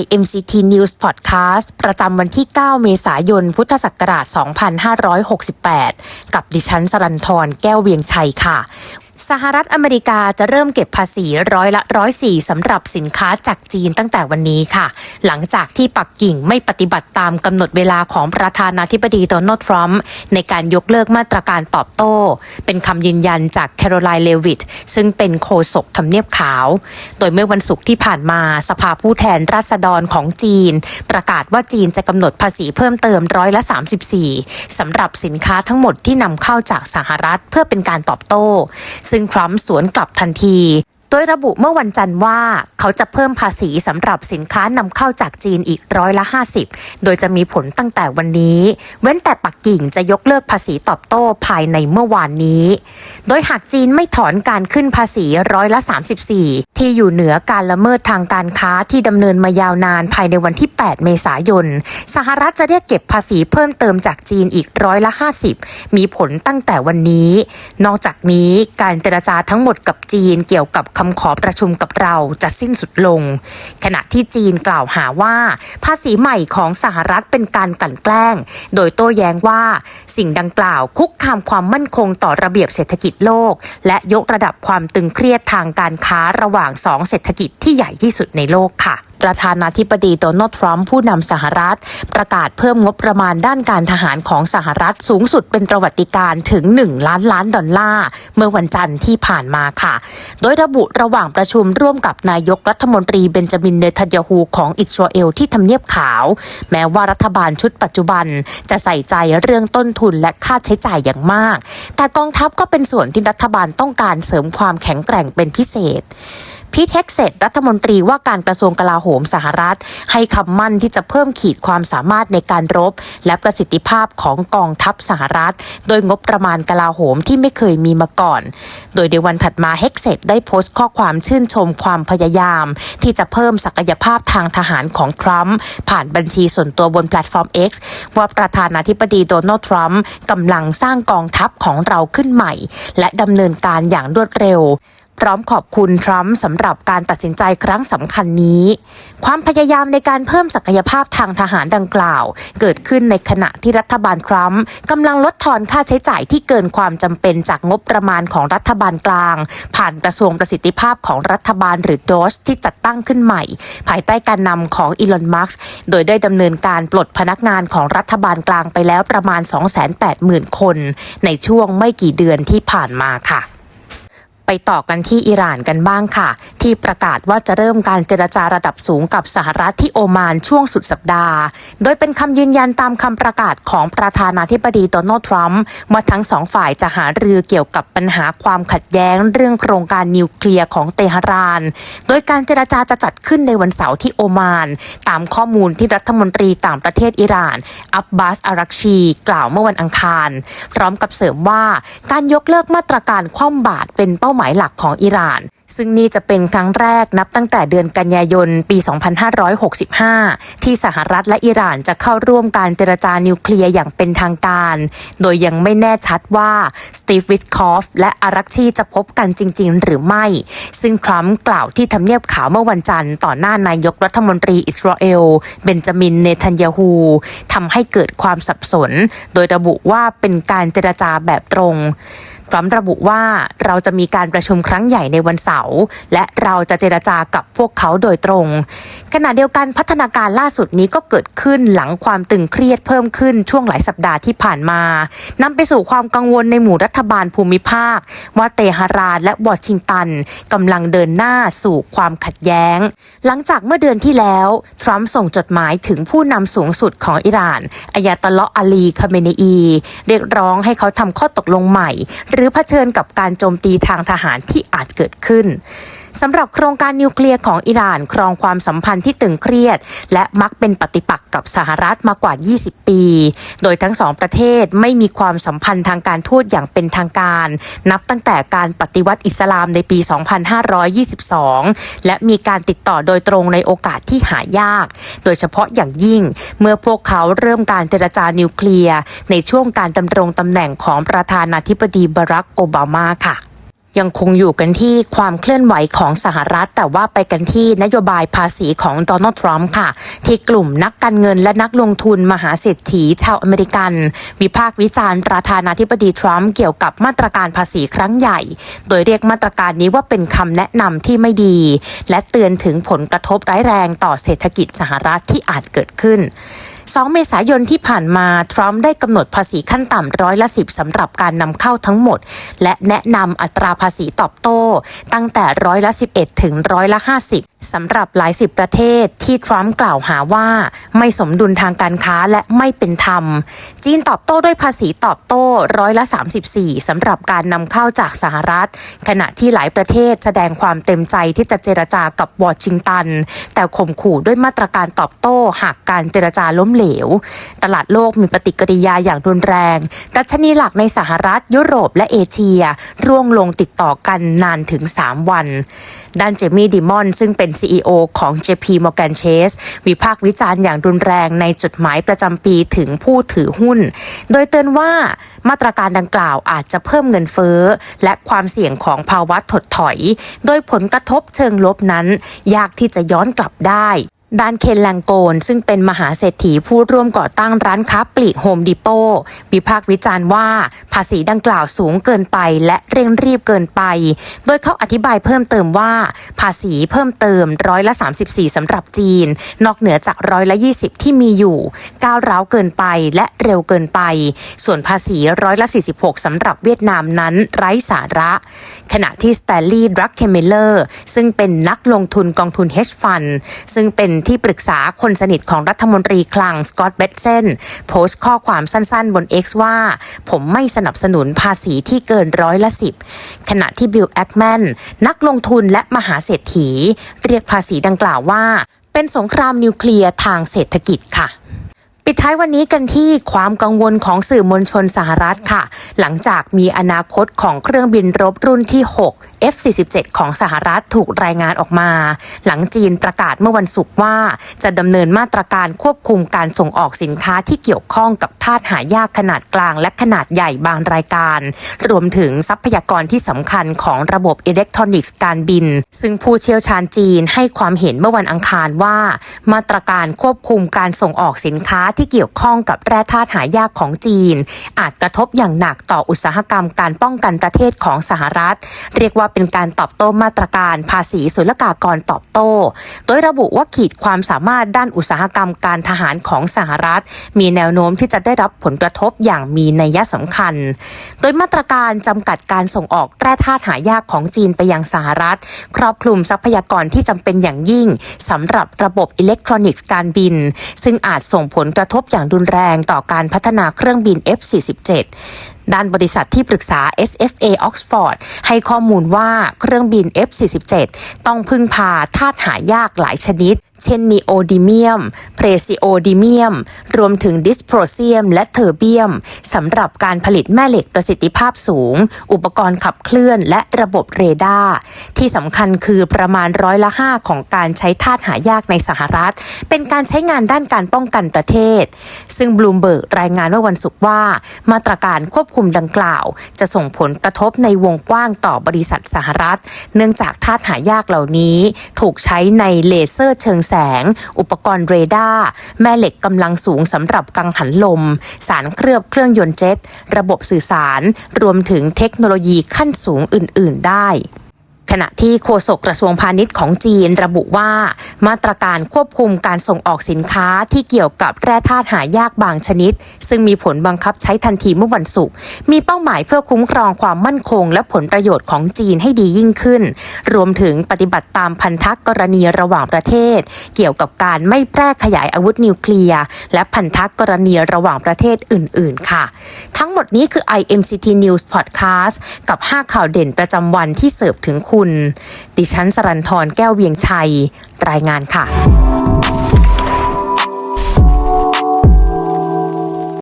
IMCT News Podcast ประจำวันที่ 9 เมษายน พุทธศักราช 2568 กับดิฉันสรันทรแก้วเวียงชัยค่ะ สหรัฐอเมริกาจะเริ่มเก็บภาษีร้อยละร้อยสี่สำหรับสินค้าจากจีนตั้งแต่วันนี้ค่ะ หลังจากที่ปักกิ่งไม่ปฏิบัติตามกำหนดเวลาของประธานาธิบดีโดนัลด์ทรัมป์ในการยกเลิกมาตรการตอบโต้ เป็นคำยืนยันจากแคโรไลน์เลวิตซึ่งเป็นโฆษกทำเนียบขาว โดยเมื่อวันศุกร์ที่ผ่านมาสภาผู้แทนราษฎรของจีน ประกาศว่าจีนจะกำหนดภาษีเพิ่มเติมร้อยละ 34สำหรับสินค้าทั้งหมดที่นำเข้าจากสหรัฐเพื่อเป็นการตอบโต้ซึ่งทรัมป์สวนกลับทันที โดยระบุเมื่อวันจันทร์ว่าเขาจะเพิ่มภาษีสำหรับสินค้านำเข้าจากจีนอีกร้อยละ 50 โดยจะมีผลตั้งแต่วันนี้ เว้นแต่ปักกิ่งจะยกเลิกภาษีตอบโต้ภายในเมื่อวานนี้ โดยหากจีนไม่ถอนการขึ้นภาษีร้อยละ 34 ที่อยู่เหนือการละเมิดทางการค้าที่ดำเนินมายาวนานภายในวันที่ 8 เมษายน สหรัฐจะเรียกเก็บภาษีเพิ่มเติมจากจีนอีกร้อยละ 50 มีผลตั้งแต่วันนี้ นอกจากนี้การเจรจาทั้งหมดกับจีนเกี่ยวกับคำขอประชุมกับเราจะสิ้นสุดลง ขณะที่จีนกล่าวหาว่า ภาษีใหม่ของสหรัฐเป็นการกลั่นแกล้ง โดยโต้แย้งว่า สิ่งดังกล่าวคุกคามความมั่นคงต่อระเบียบเศรษฐกิจโลก และยกระดับความตึงเครียดทางการค้าระหว่างสองเศรษฐกิจที่ใหญ่ที่สุดในโลกค่ะประธานาธิบดีโดนัลด์ทรัมป์ผู้นำสหรัฐ ประกาศเพิ่มงบประมาณด้านการทหารของสหรัฐสูงสุดเป็นประวัติการถึง 1 ล้านล้านดอลลาร์ เมื่อวันจันทร์ที่ผ่านมาค่ะ โดยระบุระหว่างประชุมร่วมกับนายกรัฐมนตรีเบนจามินเนทันยาฮูของอิสราเอลที่ทำเนียบขาว แม้ว่ารัฐบาลชุดปัจจุบันจะใส่ใจเรื่องต้นทุนและค่าใช้จ่ายอย่างมาก แต่กองทัพก็เป็นส่วนที่รัฐบาลต้องการเสริมความแข็งแกร่งเป็นพิเศษ พีทเฮกเซตรัฐมนตรีว่าการกระทรวงกลาโหมสหรัฐ ให้คำมั่นที่จะเพิ่มขีดความสามารถในการรบ และประสิทธิภาพของกองทัพสหรัฐ โดยงบประมาณกลาโหมที่ไม่เคยมีมาก่อน โดยในวันถัดมาเฮกเซตได้โพสต์ข้อความชื่นชมความพยายาม ที่จะเพิ่มศักยภาพทางทหารของทรัมป์ผ่านบัญชีส่วนตัวบนแพลตฟอร์ม X ว่าประธานาธิบดีโดนัลด์ทรัมป์กำลังสร้างกองทัพของเราขึ้นใหม่ และดำเนินการอย่างรวดเร็ว พร้อมขอบคุณทรัมป์สำหรับการตัดสินใจครั้งสำคัญนี้ ความพยายามในการเพิ่มศักยภาพทางทหารดังกล่าว เกิดขึ้นในขณะที่รัฐบาลทรัมป์กำลังลดทอนค่าใช้จ่ายที่เกินความจำเป็นจากงบประมาณของรัฐบาลกลาง ผ่านกระทรวงประสิทธิภาพของรัฐบาลหรือโดชที่จัดตั้งขึ้นใหม่ ภายใต้การนำของอีลอนมัสก์โดยได้ดำเนินการปลดพนักงานของรัฐบาลกลางไปแล้วประมาณ 280,000 คน ในช่วงไม่กี่เดือนที่ผ่านมาค่ะ ไปต่อกันที่อิหร่านกันบ้างค่ะ ที่ประกาศว่าจะเริ่มการเจรจาระดับสูงกับสหรัฐที่โอมานช่วงสุดสัปดาห์ โดยเป็นคำยืนยันตามคำประกาศของประธานาธิบดีโดนัลด์ทรัมป์ว่าทั้งสองฝ่ายจะหารือเกี่ยวกับปัญหาความขัดแย้งเรื่องโครงการนิวเคลียร์ของเตหะราน โดยการเจรจาจะจัดขึ้นในวันเสาร์ที่โอมาน ตามข้อมูลที่รัฐมนตรีต่างประเทศอิหร่าน อับบาสอารักชี กล่าวเมื่อวันอังคาร พร้อมกับเสริมว่าการยกเลิกมาตรการคว่ำบาตรเป็นเป้าหมายหลักของอิหร่าน ซึ่งนี่จะเป็นครั้งแรกนับตั้งแต่เดือนกันยายนปี 2565 ที่สหรัฐและอิหร่านจะเข้าร่วมการเจรจานิวเคลียร์อย่างเป็นทางการ โดยยังไม่แน่ชัดว่าสตีฟวิทคอฟและอารักชีจะพบกันจริง ๆ หรือไม่ ซึ่งทรัมป์กล่าวที่ทำเนียบขาวเมื่อวันจันทร์ต่อหน้านายกรัฐมนตรีอิสราเอล เบนจามิน เนทันยาฮูทำให้เกิดความสับสน โดยระบุว่าเป็นการเจรจาแบบตรง พร้อมระบุว่าเราจะมีการประชุมครั้งใหญ่ในวันเสาร์และเราจะเจรจากับพวกเขาโดยตรง ขณะเดียวกันพัฒนาการล่าสุดนี้ก็เกิดขึ้นหลังความตึงเครียดเพิ่มขึ้นช่วงหลายสัปดาห์ที่ผ่านมานำไปสู่ความกังวลในหมู่รัฐบาลภูมิภาค ว่าเตหะรานและวอชิงตันกำลังเดินหน้าสู่ความขัดแย้ง หลังจากเมื่อเดือนที่แล้วทรัมป์ส่งจดหมายถึงผู้นำสูงสุดของอิหร่านอายาตลเลาะอาลีคาเมเนอี เรียกร้องให้เขาทำข้อตกลงใหม่รือเผชิญกับการโจมตีทางทหารที่อาจเกิดขึ้น สำหรับโครงการนิวเคลียร์ของอิหร่านครองความสัมพันธ์ที่ตึงเครียด และมักเป็นปฏิปักษ์กับสหรัฐมากว่า 20 ปี โดยทั้งสองประเทศไม่มีความสัมพันธ์ทางการทูตอย่างเป็นทางการ นับตั้งแต่การปฏิวัติอิสลามในปี 2522 และมีการติดต่อโดยตรงในโอกาสที่หายาก โดยเฉพาะอย่างยิ่ง เมื่อพวกเขาเริ่มการเจรจานิวเคลียร์ในช่วงการดำรงตำแหน่งของประธานาธิบดีบารักโอบามาค่ะ ยังคงอยู่กันที่ความเคลื่อนไหวของสหรัฐ แต่ว่าไปกันที่นโยบายภาษีของโดนัลด์ทรัมป์ค่ะ ที่กลุ่มนักการเงินและนักลงทุนมหาเศรษฐีชาวอเมริกัน วิพากษ์วิจารณ์ประธานาธิบดีทรัมป์เกี่ยวกับมาตรการภาษีครั้งใหญ่ โดยเรียกมาตรการนี้ว่าเป็นคำแนะนำที่ไม่ดี และเตือนถึงผลกระทบร้ายแรงต่อเศรษฐกิจสหรัฐที่อาจเกิดขึ้น 2 เมษายนที่ผ่านมา ทรัมป์ได้กำหนดภาษีขั้นต่ำร้อยละสิบสำหรับการนำเข้าทั้งหมด และแนะนำอัตราภาษีตอบโต้ ตั้งแต่ร้อยละ 11 ถึงร้อยละ 50สำหรับหลายสิบประเทศที่ทรัมป์กล่าวหาว่าไม่สมดุลทางการค้าและไม่เป็นธรรม จีนตอบโต้ด้วยภาษีตอบโต้ร้อยละ 34 สำหรับการนำเข้าจากสหรัฐ ขณะที่หลายประเทศแสดงความเต็มใจที่จะเจรจากับวอชิงตัน แต่ข่มขู่ด้วยมาตรการตอบโต้หากการเจรจาล้มเหลว ตลาดโลกมีปฏิกิริยาอย่างรุนแรงดัชนีหลักในสหรัฐ ยุโรปและเอเชีย ร่วงลงติดต่อกันนานถึง 3 วันด้านเจมี่ดิมอนซึ่งเป็น CEO ของ JP Morgan Chase วิพากษ์วิจารณ์อย่างรุนแรงในจดหมายประจำปีถึงผู้ถือหุ้น โดยเตือนว่ามาตรการดังกล่าวอาจจะเพิ่มเงินเฟ้อ และความเสี่ยงของภาวะถดถอย โดยผลกระทบเชิงลบนั้น ยากที่จะย้อนกลับได้ ด้านเคนแลงโกน ซึ่งเป็นมหาเศรษฐีผู้ร่วมก่อตั้งร้านค้าปลีกโฮมดิโปวิพากษ์วิจารณ์ว่าภาษีดังกล่าวสูงเกินไปและเร่งรีบเกินไป โดยเขาอธิบายเพิ่มเติมว่า ภาษีเพิ่มเติมร้อยละ 34สำหรับจีน นอกเหนือจากร้อยละ 20 ที่มีอยู่ ก้าวร้าวเกินไปและเร็วเกินไป ส่วนภาษีร้อยละ 46สำหรับเวียดนามนั้นไร้สาระ ขณะที่สแตลลีย์ดรักเคมิเลอร์ซึ่งเป็นนักลงทุนกองทุน hedge fund ซึ่งเป็นที่ปรึกษาคนสนิทของรัฐมนตรีคลังสกอตเบตเซนโพสต์ข้อความสั้นๆ บน X ว่า ผมไม่สนับสนุนภาษีที่เกินร้อยละสิบขณะที่บิลแอคแมนนักลงทุนและมหาเศรษฐี เรียกภาษีดังกล่าวว่า เป็นสงครามนิวเคลียร์ทางเศรษฐกิจค่ะ ปิดท้ายวันนี้กันที่ความกังวลของสื่อมวลชนสหรัฐค่ะ หลังจากมีอนาคตของเครื่องบินรบรุ่นที่ 6 F-47 ของสหรัฐถูกรายงานออกมา หลังจีนประกาศเมื่อวันศุกร์ว่า จะดำเนินมาตรการควบคุมการส่งออกสินค้าที่เกี่ยวข้องกับธาตุหายากขนาดกลางและขนาดใหญ่บางรายการ รวมถึงทรัพยากรที่สำคัญของระบบอิเล็กทรอนิกส์การบิน ซึ่งผู้เชี่ยวชาญจีนให้ความเห็นเมื่อวันอังคารว่า มาตรการควบคุมการส่งออกสินค้าที่เกี่ยวข้องกับแร่ธาตุหายากของจีน อาจกระทบอย่างหนักต่ออุตสาหกรรมการป้องกันประเทศของสหรัฐ เรียกว่าเป็นการตอบโต้มาตรการภาษีศุลกากรตอบโต้ โดยระบุว่าขีดความสามารถด้านอุตสาหกรรมการทหารของสหรัฐ มีแนวโน้มที่จะได้รับผลกระทบอย่างมีนัยสำคัญ โดยมาตรการจำกัดการส่งออกแร่ธาตุหายากของจีนไปยังสหรัฐ ครอบคลุมทรัพยากรที่จำเป็นอย่างยิ่งสำหรับระบบอิเล็กทรอนิกส์การบิน ซึ่งอาจส่งผลกระทบอย่างรุนแรงต่อการพัฒนาเครื่องบิน F-47 ด้านบริษัทที่ปรึกษา SFA Oxford ให้ข้อมูลว่าเครื่องบิน F-47 ต้องพึ่งพาธาตุหายากหลายชนิด เช่นนีโอดิเมียม เพรซิโอดิเมียม รวมถึงดิสโพรเซียม และเทอร์เบียมสำหรับการผลิตแม่เหล็กประสิทธิภาพสูง อุปกรณ์ขับเคลื่อนและระบบเรดาร์ที่สำคัญคือประมาณร้อยละ5ของการใช้ธาตุหายากในสหรัฐ เป็นการใช้งานด้านการป้องกันประเทศ ซึ่งบลูมเบิร์กรายงานเมื่อวันศุกร์ว่า มาตรการควบคุมดังกล่าว จะส่งผลกระทบในวงกว้างต่อบริษัทสหรัฐ เนื่องจากธาตุหายากเหล่านี้ ถูกใช้ในเลเซอร์เชิงแสง อุปกรณ์เรดาร์ แม่เหล็กกำลังสูงสำหรับกังหันลม สารเคลือบเครื่องยนต์เจ็ต ระบบสื่อสาร รวมถึงเทคโนโลยีขั้นสูงอื่น ๆ ได้ขณะที่โฆษกกระทรวงพาณิชย์ของจีนระบุว่า มาตรการควบคุมการส่งออกสินค้าที่เกี่ยวกับแร่ธาตุหายากบางชนิด ซึ่งมีผลบังคับใช้ทันทีเมื่อวันศุกร์มีเป้าหมายเพื่อคุ้มครองความมั่นคง และผลประโยชน์ของจีนให้ดียิ่งขึ้น รวมถึงปฏิบัติตามพันธกรณีระหว่างประเทศ เกี่ยวกับการไม่แพร่ขยายอาวุธนิวเคลียร์และพันธกรณีระหว่างประเทศอื่น ๆ ค่ะ ทั้งหมดนี้คือ IMCT News Podcast กับ 5 ข่าวเด่นประจำวันที่เสิร์ฟถึงคุณ ดิฉันสรันทรแก้วเวียงชัย รายงานค่ะ